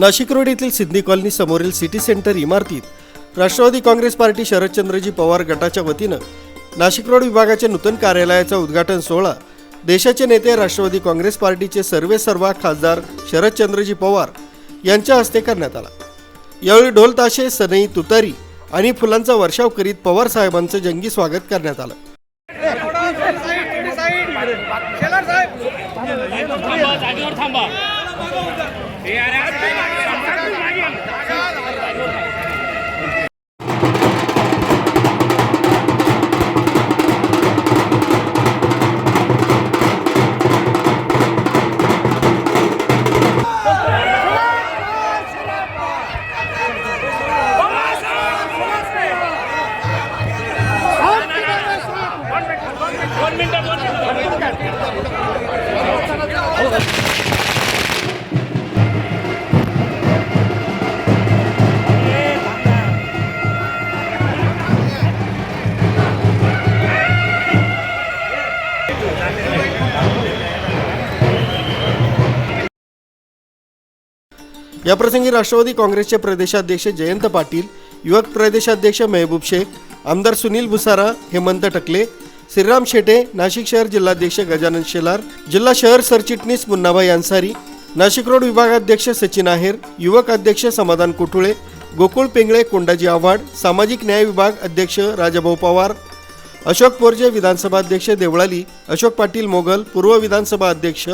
Nashik road येथील Siddhi colony समोरील city centre इमारतीत राष्ट्रवादी काँग्रेस पार्टी शरदचंद्रजी पवार गटाच्या वतीनं नाशिक रोड विभागाच्या नूतन कार्यालयाचा उद्घाटन सोहळा देशाचे नेते राष्ट्रवादी काँग्रेस पार्टीचे सर्वे सर्वा खासदार शरदचंद्रजी पवार यांच्या हस्ते करण्यात आला. यावेळी ढोल ताशे सनई तुतारी आणि फुलांचा वर्षाव करीत पवार साहेबांचं जंगी स्वागत करण्यात आलं. थांबा One minute, one minute. याप्रसंगी राष्ट्रवादी काँग्रेसचे प्रदेशाध्यक्ष जयंत पाटील युवक प्रदेशाध्यक्ष मेहबूब शेख आमदार सुनील भुसारा हेमंत टकले श्रीराम शेटे नाशिक शहर जिल्हाध्यक्ष गजानन शेलार जिल्हा शहर सरचिटणीस मुन्नाभाई अन्सारी नाशिक रोड विभागाध्यक्ष सचिन आहेर युवक अध्यक्ष समाधान कुठुळे गोकुळ पेंगळे कोंडाजी आव्हाड सामाजिक न्याय विभाग अध्यक्ष राजाभाऊ पवार अशोक पोरजे विधानसभा अध्यक्ष देवळाली अशोक पाटील मोगल पूर्व विधानसभा अध्यक्ष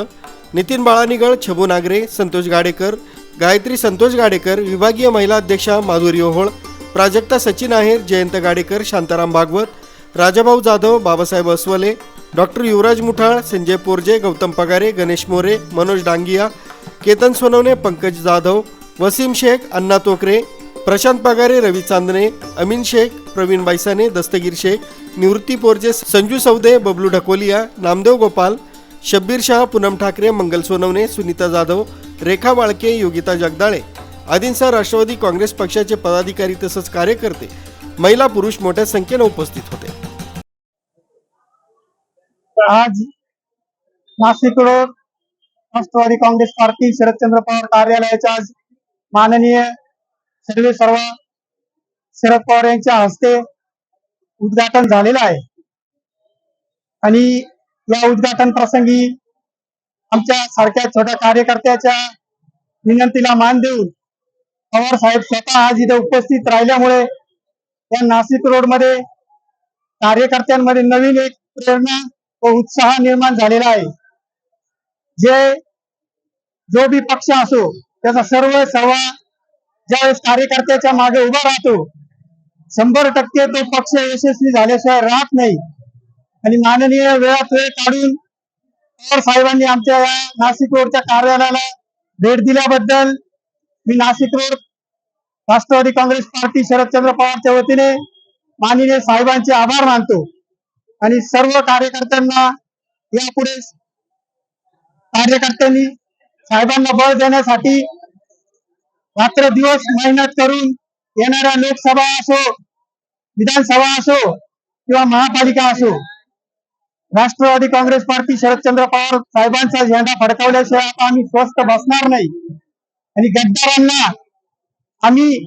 नितीन बाळानिगळ छबू नागरे संतोष गाडेकर गायत्री संतोष गाडेकर विभागीय महिला अध्यक्षा माधुरी ओहोळ प्राजक्ता सचिन आहेर जयंत गाडेकर शांताराम भागवत राजाभाऊ जाधव बाबासाहेब अस्वले डॉक्टर युवराज मुठाळ संजय पोरजे गौतम पगारे गणेश मोरे मनोज डांगिया केतन सोनवणे पंकज जाधव वसीम शेख अण्णा तोकरे प्रशांत पगारे रवी चांदणे अमीन शेख प्रवीण बायसाने दस्तगीर शेख निवृत्ती पोरजे संजू सौदे बबलू ढकोलिया नामदेव गोपाल शब्बीर शाह पूनम ठाकरे मंगल सोनवणे सुनीता जाधव रेखा बाळके योगिता जगदाळे आदींसह राष्ट्रवादी काँग्रेस पक्षाचे पदाधिकारी तसंच कार्यकर्ते महिला पुरुष मोठ्या संख्येनं उपस्थित होते. आज Nashik road Rashtrawadi Congress party Sharadchandra Pawar कार्यालयाच्या आज माननीय सर्वे सर्व शरद पवार यांच्या हस्ते उद्घाटन झालेलं आहे. आणि या उद्घाटन प्रसंगी आमच्या सारख्या छोट्या कार्यकर्त्याच्या विनंतीला मान देऊन पवार साहेब स्वतः आज इथे उपस्थित राहिल्यामुळे या नाशिक रोडमध्ये कार्यकर्त्यांमध्ये नवीन एक प्रेरणा व उत्साह निर्माण झालेला आहे. जे जो बी पक्ष असो त्याचा सर्व सर्व ज्यावेळेस कार्यकर्त्याच्या मागे उभा राहतो शंभर टक्के तो पक्ष यशस्वी झाल्याशिवाय राहत नाही. आणि माननीय वेळात वेळ काढून पवार साहेबांनी आमच्या या नाशिक रोडच्या कार्यालयाला भेट दिल्याबद्दल मी Nashik road Rashtrawadi Congress party Sharadchandra पवारच्या वतीने माननीय साहेबांचे आभार मानतो आणि सर्व कार्यकर्त्यांना यापुढे कार्यकर्त्यांनी साहेबांना बळ देण्यासाठी रात्र दिवस मेहनत करून येणाऱ्या लोकसभा असो विधानसभा असो किंवा महापालिका असो राष्ट्रवादी काँग्रेस पार्टी शरदचंद्र पवार साहेबांचा झेंडा फडकावल्याशिवाय आता आम्ही स्वस्थ बसणार नाही. आणि गद्दारांना आम्ही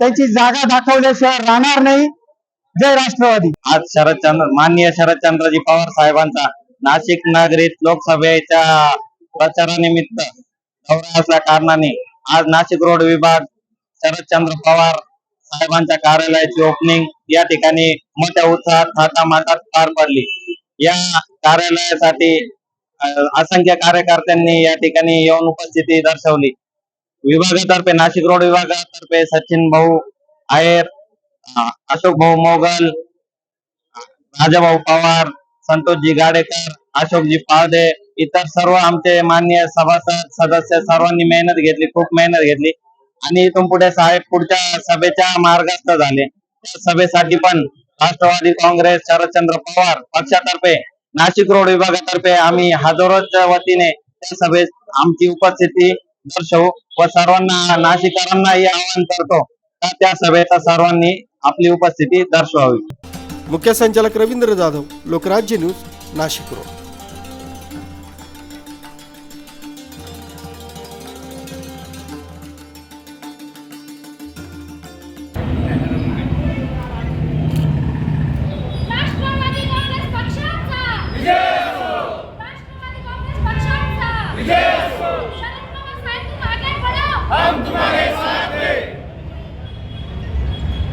त्यांची जागा दाखवल्याशिवाय राहणार नाही. जय राष्ट्रवादी. आज शरदचंद्र माननीय शरदचंद्रजी पवार साहेबांचा नाशिक नगरीत लोकसभेच्या प्रचारानिमित्त दौरा असल्या कारणाने आज नाशिक रोड विभाग शरदचंद्र पवार साहेबांच्या कार्यालयाची ओपनिंग या ठिकाणी मोठ्या उत्साहात थाटामाटात पार पडली. या कार्यालयासाठी असंख्य कार्यकर्त्यांनी या ठिकाणी येऊन उपस्थिती दर्शवली. विभागातर्फे नाशिक रोड विभागातर्फे सचिन भाऊ आयर अशोक भाऊ मोगल राजाभाऊ पवार संतोषजी गाडेकर अशोकजी पाळदे इतर सर्व आमचे मान्य सभासद सदस्य सर्वांनी मेहनत घेतली खूप मेहनत घेतली. आणि इथून पुढे साहेब पुढच्या सभेच्या मार्गस्थ झाले. त्या सभेसाठी पण राष्ट्रवादी काँग्रेस शरदचंद्र पवार पक्षातर्फे नाशिक रोड विभागातर्फे आम्ही हजारोच्या वतीने त्या सभेत आमची उपस्थिती दर्शवू व सर्वांना नाशिकांनाही आवाहन करतो. त्या सभेत सर्वांनी आपली उपस्थिती दर्शवावी. मुख्य संचालक रवींद्र जाधव लोकराज्य न्यूज नाशिक रोड.